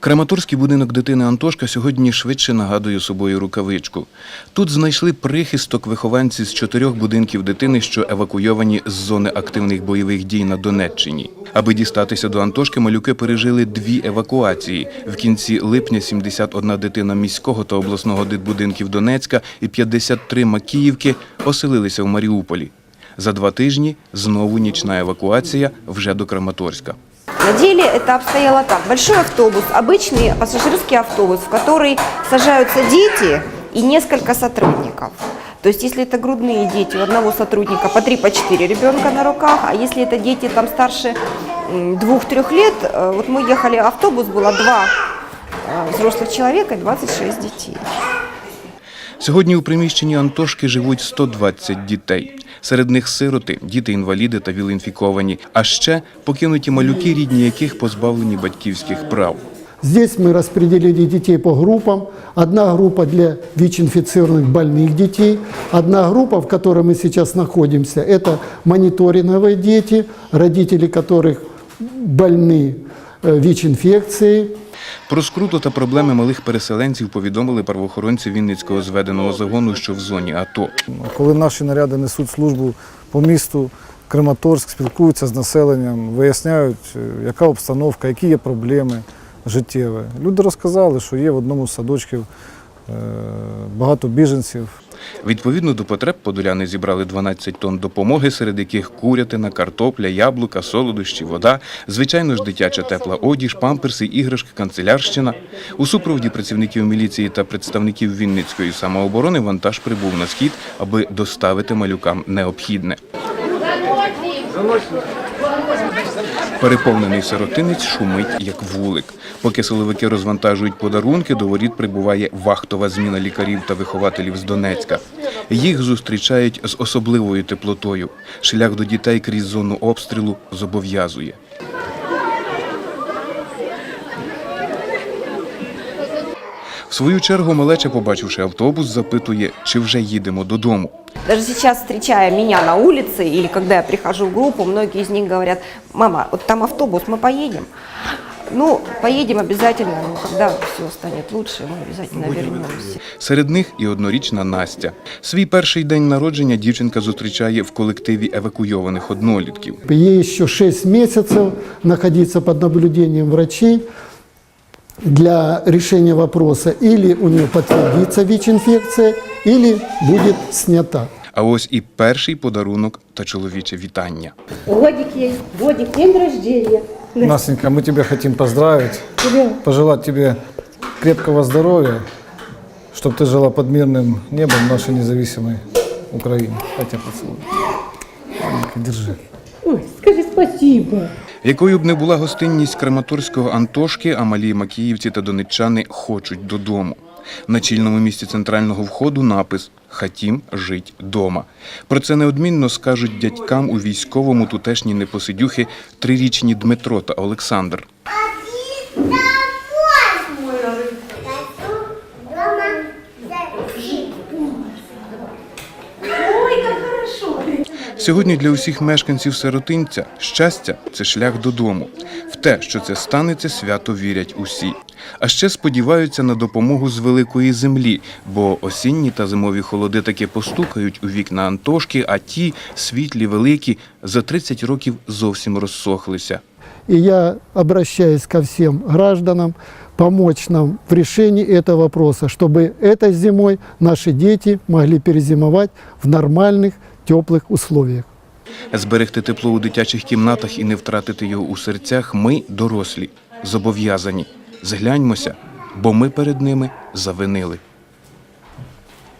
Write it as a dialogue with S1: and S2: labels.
S1: Краматорський будинок дитини Антошка сьогодні швидше нагадує собою рукавичку. Тут знайшли прихисток вихованці з чотирьох будинків дитини, що евакуйовані з зони активних бойових дій на Донеччині. Аби дістатися до Антошки, малюки пережили дві евакуації. В кінці липня 71 дитина міського та обласного дитбудинків Донецька і 53 Макіївки оселилися в Маріуполі. За два тижні знову нічна евакуація вже до Краматорська.
S2: На деле это обстояло так. Большой автобус, обычный пассажирский автобус, в который сажаются дети и несколько сотрудников. То есть, если это грудные дети, у одного сотрудника по 3 по 4 ребенка на руках, а если это дети там старше м, двух-трех лет, э, вот мы ехали, автобус было два э, взрослых человека и 26 детей.
S1: Сьогодні у приміщенні Антошки живуть 120 дітей. Серед них сироти, діти-інваліди та вілінфіковані, а ще покинуті малюки, рідні яких позбавлені батьківських прав.
S3: Здесь мы распределили детей по группам. Одна группа для ВИЧ-инфицированных больных детей. Одна группа, в которой мы сейчас находимся, это мониторинговые дети, родители которых больны э, ВИЧ-инфекцией.
S1: Про скруту та проблеми малих переселенців повідомили правоохоронці Вінницького зведеного загону, що в зоні АТО.
S4: Коли наші наряди несуть службу по місту Краматорськ, спілкуються з населенням, виясняють, е, яка обстановка, які є проблеми життєві. Люди розказали, що є в одному з садочків е, багато біженців.
S1: Відповідно до потреб подоляни зібрали 12 тонн допомоги, серед яких курятина, картопля, яблука, солодощі, вода, звичайно ж дитяча тепла одіж, памперси, іграшки, канцелярщина. У супроводі працівників міліції та представників Вінницької самооборони вантаж прибув на схід, аби доставити малюкам необхідне. Переповнений сиротинець шумить, як вулик. Поки силовики розвантажують подарунки, до воріт прибуває вахтова зміна лікарів та вихователів з Донецька. Їх зустрічають з особливою теплотою. Шлях до дітей крізь зону обстрілу зобов'язує. В свою чергу малеча, побачивши автобус, запитує, чи вже їдемо додому.
S2: Даже сейчас, встречая меня на улице или когда я прихожу в группу, многие из них говорят, мама, вот там автобус, мы поедем. Ну, поедем обязательно, но когда все станет лучше, мы обязательно вернемся.
S1: Серед них і однорічна Настя. Свій перший день народження дівчинка зустрічає в колективі евакуйованих однолітків.
S3: Ей еще 6 месяцев находиться под наблюдением врачей для решения вопроса. Или у нее подтвердится ВИЧ-инфекция, или будет снята.
S1: А ось і перший подарунок та чоловіче вітання.
S5: Годик ей, годик, день рождения.
S4: Настенька, мы тебя хотим поздравить, пожелать тебе крепкого здоровья, чтобы ты жила под мирным небом в нашей независимой Украине. Я тебя поцелую. Маленька, держи.
S5: Ой, скажи спасибо.
S1: якою б не була гостинність краматорського Антошки, а малі Макіївці та донеччани хочуть додому. На чільному місці центрального входу напис Хатім жить дома. Про це неодмінно скажуть дядькам у військовому тутешні непосидюхи трирічні Дмитро та Олександр. Сьогодні для усіх мешканців сиротинця щастя це шлях додому. В те, що це станеться, свято вірять усі. А ще сподіваються на допомогу з великої землі, бо осінні та зимові холоди таки постукають у вікна Антошки, а ті, світлі, великі, за 30 років зовсім розсохлися.
S3: И я обращаюсь ко всем гражданам помочь нам в решении этого вопроса, чтобы этой зимой наши дети могли перезимовать в нормальных, теплых условиях.
S1: Зберегти тепло у дитячих кімнатах і не втратити його у серцях ми, дорослі, зобов'язані. Згляньмося, бо ми перед ними завинили.